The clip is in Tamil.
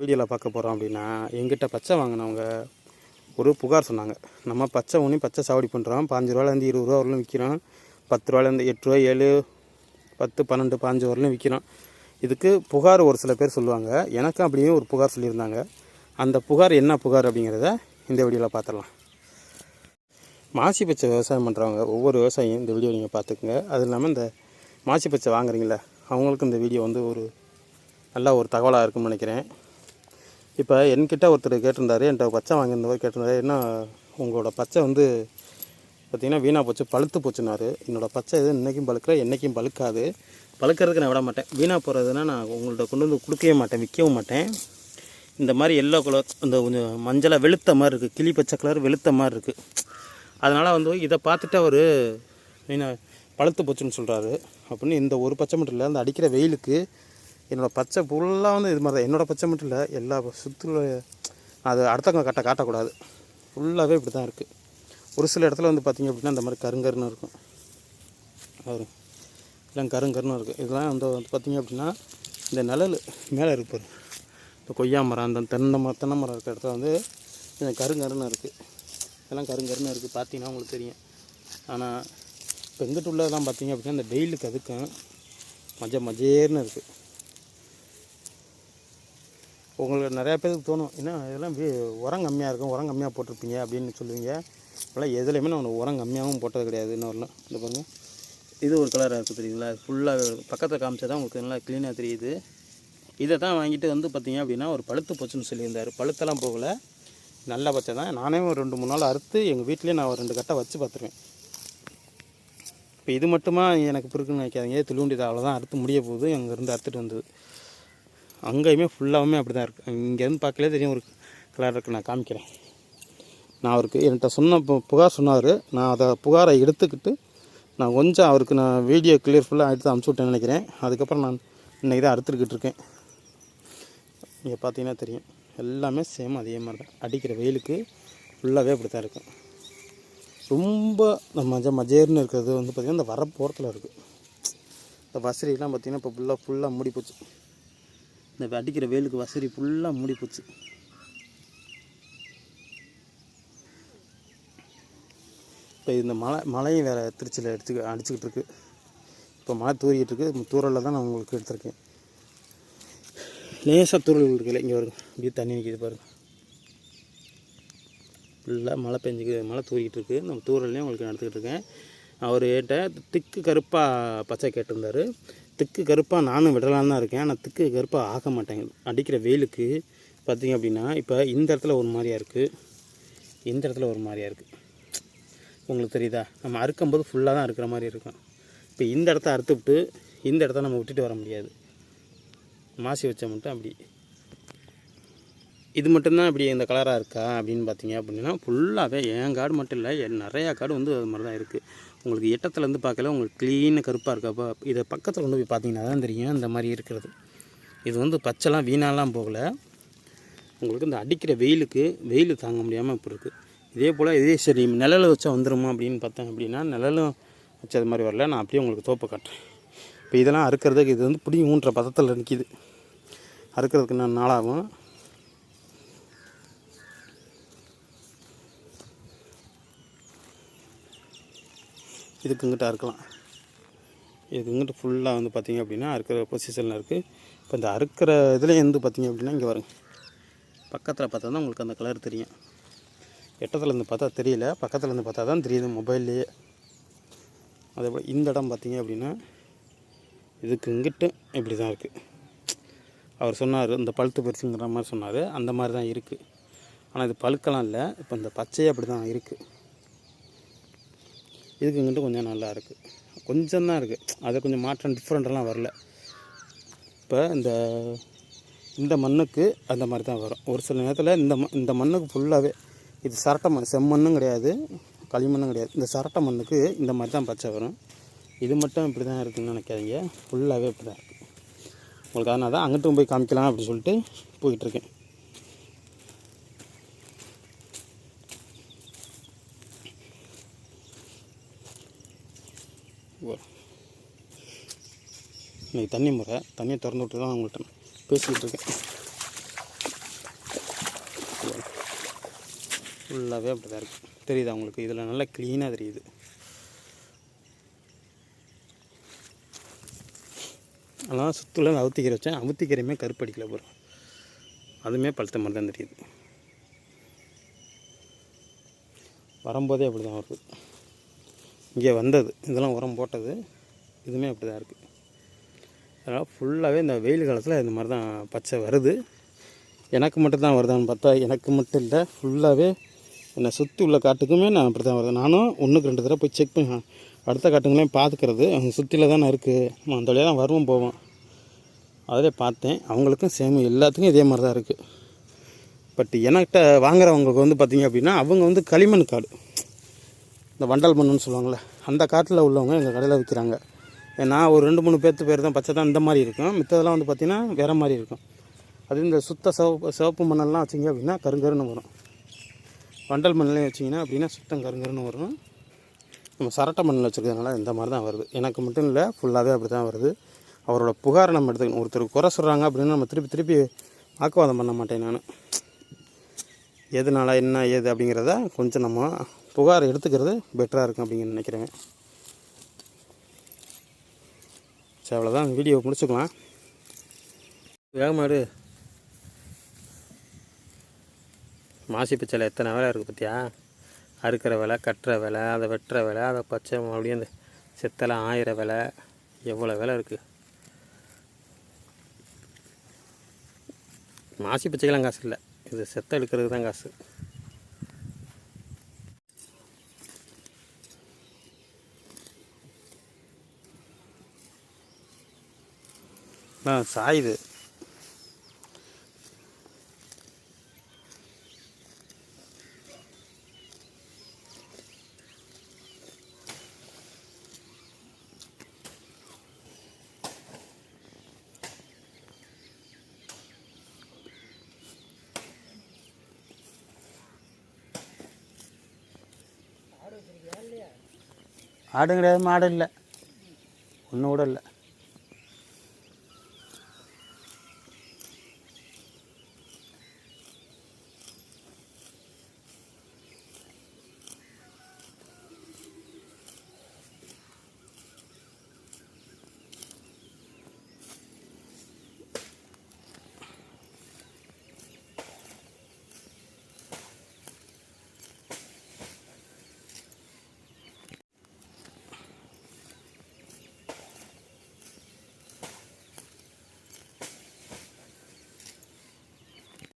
வீடியோவில் பார்க்க போகிறோம் அப்படின்னா எங்கிட்ட பச்சை வாங்கினவங்க ஒரு புகார் சொன்னாங்க. நம்ம பச்சை ஊனி பச்சை சாவடி பண்ணுறோம் பாஞ்சு ரூபாலேருந்து இருபது ரூபா வரலும் விற்கிறோம் பத்து ரூபாலேருந்து எட்டு ரூபா ஏழு பத்து பன்னெண்டு பாஞ்சு வரலும் விற்கிறோம் இதுக்கு புகார் ஒரு சில பேர் சொல்லுவாங்க. எனக்கும் அப்படியே ஒரு புகார் சொல்லியிருந்தாங்க. அந்த புகார் என்ன புகார் அப்படிங்கிறத இந்த வீடியோவில் பார்த்துடலாம். மாசி பச்சை விவசாயம் பண்ணுறவங்க ஒவ்வொரு விவசாயியும் இந்த வீடியோ நீங்கள் பார்த்துக்குங்க. அது இல்லாமல் இந்த மாசி பச்சை வாங்குறீங்களே அவங்களுக்கும் இந்த வீடியோ வந்து ஒரு நல்ல ஒரு தகவலாக இருக்கும்னு நினைக்கிறேன். இப்போ என்கிட்ட ஒருத்தர் கேட்டிருந்தாரு என்கிட்ட பச்சை வாங்கியிருந்தவர் கேட்டிருந்தாரு என்ன உங்களோட பச்சை வந்து பார்த்திங்கன்னா வீணாக போச்சு பழுத்து போச்சுனாரு என்னோடய பச்சை இது இன்றைக்கும் பழுக்கிற என்றைக்கும் பழுக்காது. பழுக்கிறதுக்கு நான் விட மாட்டேன். வீணாக போகிறதுனா நான் உங்கள்ட்ட கொண்டு வந்து கொடுக்கவே மாட்டேன் விற்கவும் மாட்டேன். இந்த மாதிரி எல்லோ கலர் இந்த கொஞ்சம் மஞ்சளாக வெளுத்த மாதிரி இருக்குது கிளி பச்சை கலர் வெளுத்த மாதிரி இருக்குது அதனால் வந்து இதை பார்த்துட்டு அவர் வீணாக பழுத்து போச்சுன்னு சொல்கிறாரு அப்படின்னு இந்த ஒரு பச்சை மட்டும் இல்லை அந்த அடிக்கிற வெயிலுக்கு என்னோடய பச்சை ஃபுல்லாக வந்து இது மாதிரி தான். என்னோடய பச்சை மட்டும் இல்லை எல்லா சுற்றுல அது அடுத்தவங்க கட்ட காட்டக்கூடாது. ஃபுல்லாகவே இப்படி தான் இருக்குது ஒரு சில இடத்துல வந்து பார்த்திங்க அப்படின்னா இந்த மாதிரி கருங்கருன்னு இருக்கும். அது எல்லாம் கருங்கருன்னு இருக்குது இதெல்லாம் வந்து வந்து பார்த்திங்க அப்படின்னா இந்த நிழல் மேலே இருப்பார் இந்த கொய்யா மரம் அந்த தென்னை மரம் தென்னை மரம் இருக்கிற இடத்துல வந்து இந்த கருங்கருன்னு இருக்குது இதெல்லாம் கருங்கருன்னு இருக்குது பார்த்தீங்கன்னா உங்களுக்கு தெரியும். ஆனால் இப்போ எங்கிட்ட உள்ளதெல்லாம் பார்த்திங்க அப்படின்னா இந்த வெயிலுக்கு அதுக்கும் மஜ மஜேர்னு இருக்குது உங்களுக்கு நிறையா பேருக்கு தோணும் ஏன்னா இதெல்லாம் உரம் கம்மியாக இருக்கும் உரம் கம்மியாக போட்டிருப்பீங்க அப்படின்னு சொல்லுவீங்க. இப்போலாம் எதுலேயுமே நான் உரம் கம்மியாகவும் போட்டது கிடையாது இன்னொரு இந்த பாருங்கள் இது ஒரு கலராக இருக்குது தெரியுங்களா ஃபுல்லாக பக்கத்தில் காமிச்சா தான் உங்களுக்கு நல்லா க்ளீனாக தெரியுது. இதை தான் வாங்கிட்டு வந்து பார்த்தீங்க அப்படின்னா ஒரு பழுத்து போச்சுன்னு சொல்லியிருந்தார். பழுத்தெல்லாம் போகலை. நல்ல பச்சை தான். நானே ஒரு ரெண்டு மூணு நாள் அறுத்து எங்கள் வீட்லேயே நான் ஒரு ரெண்டு கட்டை வச்சு பார்த்துருவேன். இப்போ இது மட்டுமா எனக்கு பிறகுன்னு நினைக்காதீங்க. துளுண்டி அவ்வளோதான் அறுத்து முடிய போகுது. அங்கேருந்து அறுத்துட்டு வந்தது. அங்கேயுமே ஃபுல்லாகவுமே அப்படி தான் இருக்குது இங்கேருந்து பார்க்கலே தெரியும் ஒரு கலர் இருக்குது நான் காமிக்கிறேன். நான் அவருக்கு என்கிட்ட சொன்ன புகார் சொன்னார். நான் அதை புகாரை எடுத்துக்கிட்டு நான் கொஞ்சம் அவருக்கு நான் வீடியோ கிளியர் ஃபுல்லாக எடுத்து அமுச்சு விட்டேன்னு நினைக்கிறேன். அதுக்கப்புறம் நான் இன்றைக்கி தான் அறுத்துக்கிட்டு இருக்கேன். இங்கே பார்த்தீங்கன்னா தெரியும். எல்லாமே சேம் அதே மாதிரி தான் அடிக்கிற வெயிலுக்கு ஃபுல்லாகவே அப்படி தான் இருக்கும். ரொம்ப இந்த மஜ மஜேர்னு இருக்கிறது வந்து பார்த்திங்கன்னா இந்த வர இருக்குது இந்த வசதிலாம் பார்த்திங்கன்னா இப்போ ஃபுல்லாக ஃபுல்லாக மூடி போச்சு இந்த அடிக்கிற வெயிலுக்கு வசதி ஃபுல்லாக மூடி போச்சு. இப்போ இந்த மழை மழையும் வேறு திருச்சியில் எடுத்து அடிச்சுக்கிட்டு இருக்கு. இப்போ மழை தூரிக்கிட்டு இருக்கு. தூரலில் தான் நான் உங்களுக்கு எடுத்திருக்கேன். லேசாக தூரல் இருக்குல்ல இங்கே வருங்க அப்படியே தண்ணி நிற்கிது பாருங்க. ஃபுல்லாக மழை பெஞ்சுக்கு மழை தூரிக்கிட்டு இருக்குது நம்ம தூரல்லையும் உங்களுக்கு நடத்துக்கிட்டு இருக்கேன். அவர் ஏட்ட திக்கு கருப்பாக பச்சை கேட்டிருந்தார். திக்கு கருப்பாக நானும் விடலான்னு தான் இருக்கேன். ஆனால் திக்கு கருப்பாக ஆக மாட்டேங்குது. அடிக்கிற வெயிலுக்கு பார்த்தீங்க அப்படின்னா இப்போ இந்த இடத்துல ஒரு மாதிரியா இருக்குது இந்த இடத்துல ஒரு மாதிரியா இருக்குது உங்களுக்கு தெரியுதா? நம்ம அறுக்கும்போது ஃபுல்லாக தான் அறுக்கிற மாதிரி இருக்கும். இப்போ இந்த இடத்த அறுத்து விட்டு இந்த இடத்த நம்ம விட்டுட்டு வர முடியாது. மாசி வச்சா மட்டும் அப்படி. இது மட்டும்தான் இப்படி இந்த கலராக இருக்கா அப்படின்னு பார்த்தீங்க அப்படின்னா ஃபுல்லாகவே என் காடு மட்டும் இல்லை என் நிறையா காடு வந்து அது மாதிரி தான் இருக்குது உங்களுக்கு எட்டத்துலேருந்து பார்க்கல உங்களுக்கு க்ளீனாக கருப்பாக இருக்கப்போ இதை பக்கத்தில் கொண்டு போய் பார்த்தீங்கன்னா தான் தெரியும் இந்த மாதிரி இருக்கிறது. இது வந்து பச்சைலாம் வீணாலாம் போகலை. உங்களுக்கு இந்த அடிக்கிற வெயிலுக்கு வெயில் தாங்க முடியாமல் இப்போ இருக்குது இதே போல் இதே சரி நிழல் வச்சா வந்துடுமா அப்படின்னு பார்த்தேன் அப்படின்னா நிழலும் வச்சது மாதிரி வரல. நான் அப்படியே உங்களுக்கு தோப்பை காட்டுறேன். இப்போ இதெல்லாம் அறுக்கிறதுக்கு இது வந்து பிடி ஊன்ற பதத்தில் நிற்கிது அறுக்கிறதுக்கு நான் நாளாகும். இதுக்கு இங்கிட்ட அறுக்கலாம். இதுக்கு இங்கிட்ட ஃபுல்லாக வந்து பார்த்திங்க அப்படின்னா அறுக்கிற பொசிஷனில் இருக்குது இப்போ இந்த அறுக்கிற இதுலேயும் வந்து பார்த்தீங்க அப்படின்னா இங்கே வருங்க பக்கத்தில் பார்த்தா தான் உங்களுக்கு அந்த கலர் தெரியும். எட்டத்துல இருந்து பார்த்தா தெரியல. பக்கத்தில் இருந்து பார்த்தா தான் தெரியுது மொபைல்லையே அதே போல் இந்த இடம் பார்த்திங்க அப்படின்னா இதுக்கு இங்கிட்டு இப்படி தான் இருக்குது அவர் சொன்னார் இந்த பழுத்து பெருசுங்கிற மாதிரி சொன்னார். அந்த மாதிரி தான் இருக்குது ஆனால் இது பழுக்கலாம் இல்லை. இப்போ இந்த பச்சையே அப்படி தான் இருக்குது இதுக்குங்கிட்ட கொஞ்சம் நல்லா இருக்குது கொஞ்சம் தான் இருக்குது அது கொஞ்சம் மாற்றம் டிஃப்ரெண்ட்டெல்லாம் வரல. இப்போ இந்த இந்த மண்ணுக்கு அந்த மாதிரி தான் வரும். ஒரு சில நேரத்தில் இந்த ம இந்த மண்ணுக்கு ஃபுல்லாகவே இது சரட்டை மண் செம்மண்ணும் கிடையாது களிமண்ணும் கிடையாது. இந்த சரட்டை மண்ணுக்கு இந்த மாதிரி தான் பச்சை வரும். இது மட்டும் இப்படி தான் இருக்குதுன்னு நினைக்காதீங்க. ஃபுல்லாகவே இப்படி தான் இருக்குது உங்களுக்கு அதனால தான் அங்கிட்டும் போய் காமிக்கலாம் அப்படின்னு சொல்லிட்டு போயிட்டுருக்கேன் இன்றைக்கி தண்ணி முறை தண்ணியை திறந்து விட்டு தான் அவங்கள்ட்ட பேசிகிட்டு இருக்கேன். ஃபுல்லாகவே அப்படி தான் இருக்குது தெரியுது அவங்களுக்கு இதில் நல்லா க்ளீனாக தெரியுது. அதனால் சுற்றுல அவுத்திக்கிற வச்சேன். அவுத்திக்கீரையுமே கருப்படிக்கல போகிறோம் அதுவுமே பழுத்த மாதிரி தான் தெரியுது. வரும்போதே அப்படி தான் வருது. இங்கே வந்தது. இதெல்லாம் உரம் போட்டது. இதுவுமே அப்படி தான் இருக்குது அதனால் ஃபுல்லாகவே இந்த வெயில் காலத்தில் இந்த மாதிரி தான் பச்சை வருது. எனக்கு மட்டும் தான் வருதான்னு பார்த்தா எனக்கு மட்டும் இல்லை. ஃபுல்லாகவே என்னை சுற்றி உள்ள காட்டுக்குமே நான் அப்படி தான் வருது. நானும் ஒன்றுக்கு ரெண்டு தடவை போய் செக் பண்ணி அடுத்த காட்டுங்களையும் பார்த்துக்கிறது அவங்க சுற்றியில் தானே இருக்குது நம்ம அந்த வழியாக தான் வருவோம் போவோம். அதிலே பார்த்தேன். அவங்களுக்கும் சேம் எல்லாத்துக்கும் இதே மாதிரி தான் இருக்குது பட் என்கிட்ட வாங்குறவங்களுக்கு வந்து பார்த்திங்க அப்படின்னா அவங்க வந்து களிமண் காடு. இந்த வண்டல் மண்ணுன்னு சொல்லுவாங்கள்ல அந்த காட்டில் உள்ளவங்க எங்கள் கடையில் விற்கிறாங்க. நான் ஒரு ரெண்டு மூணு பேர்த்து பேர் தான் பச்சை தான் இந்த மாதிரி இருக்கும். மித்ததெல்லாம் வந்து பார்த்திங்கன்னா வேறு மாதிரி இருக்கும். அது இந்த சுத்த சிவப்பு சிவப்பு மண்ணெல்லாம் வச்சிங்க அப்படின்னா கருங்கருன்னு வரும். வண்டல் மண்ணிலையும் வச்சிங்கன்னா அப்படின்னா சுத்தம் கருங்கருன்னு வரும். நம்ம சரட்டை மண்ணில் வச்சுருக்கிறதுனால இந்த மாதிரி தான் வருது. எனக்கு மட்டும் இல்லை ஃபுல்லாகவே அப்படி தான் வருது. அவரோட புகாரை நம்ம எடுத்துக்கணும். ஒருத்தர் குறை சொல்கிறாங்க அப்படின்னு நம்ம திருப்பி திருப்பி வாக்குவாதம் பண்ண மாட்டேன் நான். எதனால என்ன ஏது அப்படிங்கிறத கொஞ்சம் நம்ம புகார் எடுத்துக்கிறது பெட்டராக இருக்கும் அப்படின்னு நினைக்கிறேன் சரி அவ்வளோதான் வீடியோ முடிச்சுக்கலாம். வேகமாடு மாசி பச்சையில் எத்தனை வேலை இருக்குது பார்த்தியா அறுக்கிற வேலை கட்டுற வேலை அதை வெட்டுற வேலை அதை பச்சை மறுபடியும் அந்த செத்தலை ஆயிர வேலை எவ்வளோ வேலை இருக்குது மாசி பிச்சைக்கெல்லாம் காசு இல்லை. இது செத்த எடுக்கிறதுக்கு தான் காசு. ஆ சாயுது ஆடும் கிடையாது மாடு இல்லை. ஒன்று கூட இல்லை.